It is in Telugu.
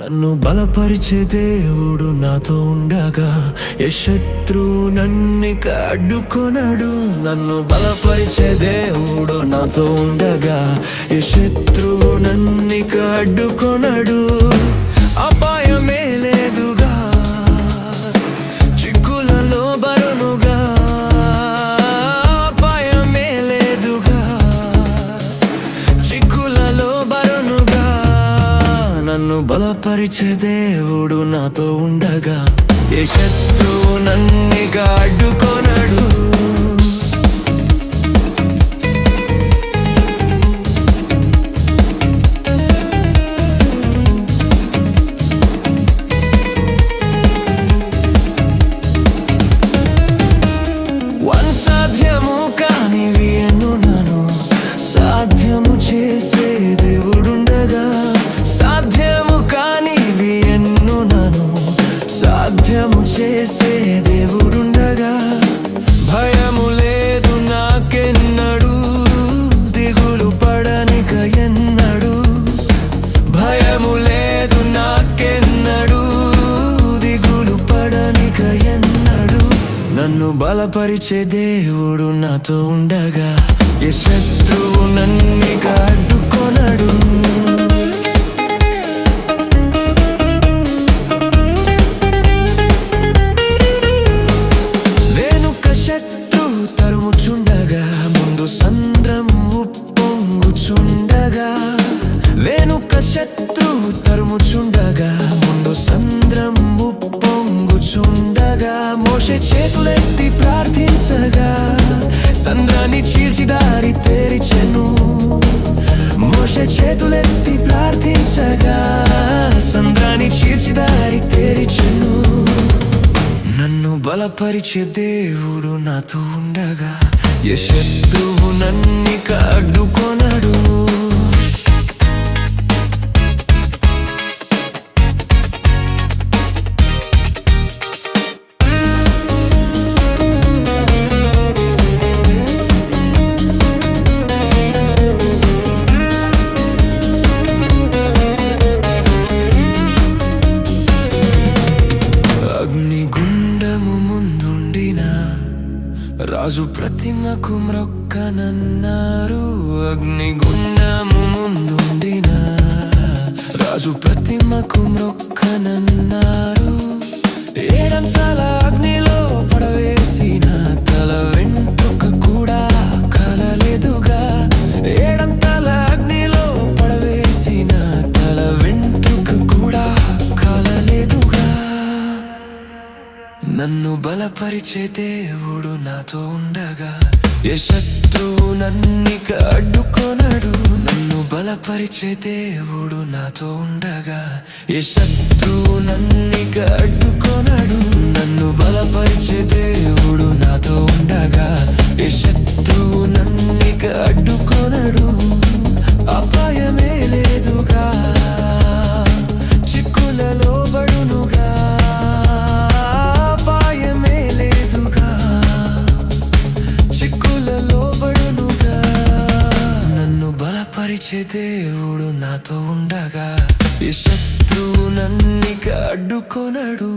నన్ను బలపరిచే దేవుడు నాతో ఉండగా ఏ శత్రు నన్నిక అడ్డుకొనడు నన్ను బలపరిచే దేవుడు నాతో ఉండగా ఏ శత్రు నన్నిక అడ్డుకొనడు నన్ను బలపరిచే దేవుడు నాతో ఉండగా ఏ శత్రువు నన్నిగా అడ్డుకోన బలపరిచే దేవుడు నాతో ఉండగా ఏ శత్రువు నన్నిక అడ్డుకొనడు వెనుక శత్రు తరుముచుండగా ముందు సన్ చీల్చి దారి తెరిచెను మోషే చేతులెత్తి ప్రార్థించగా సంద్రాన్ని చీల్చి దారి తెరిచెను నన్ను బలపరిచే దేవుడు నాతో ఉండగా ఏ శత్రువు రాజు ప్రతిమకు మ్రొక్కనన్నారు. అగ్నిగుండము ముందుండిన రాజు ప్రతిమకు మ్రొక్కనన్నారు. ఏడంతలా నన్ను బలపరిచే దేవుడు నాతో ఉండగా ఏ శత్రువు నన్నిక అడ్డుకొనడు. నన్ను బలపరిచే దేవుడు నాతో ఉండగా ఏ శత్రువు నన్నిక అడ్డుకొనడు. నన్ను దేవుడు నాతో ఉండగా ఈ శత్రువు నన్నిక అడ్డుకొనడు.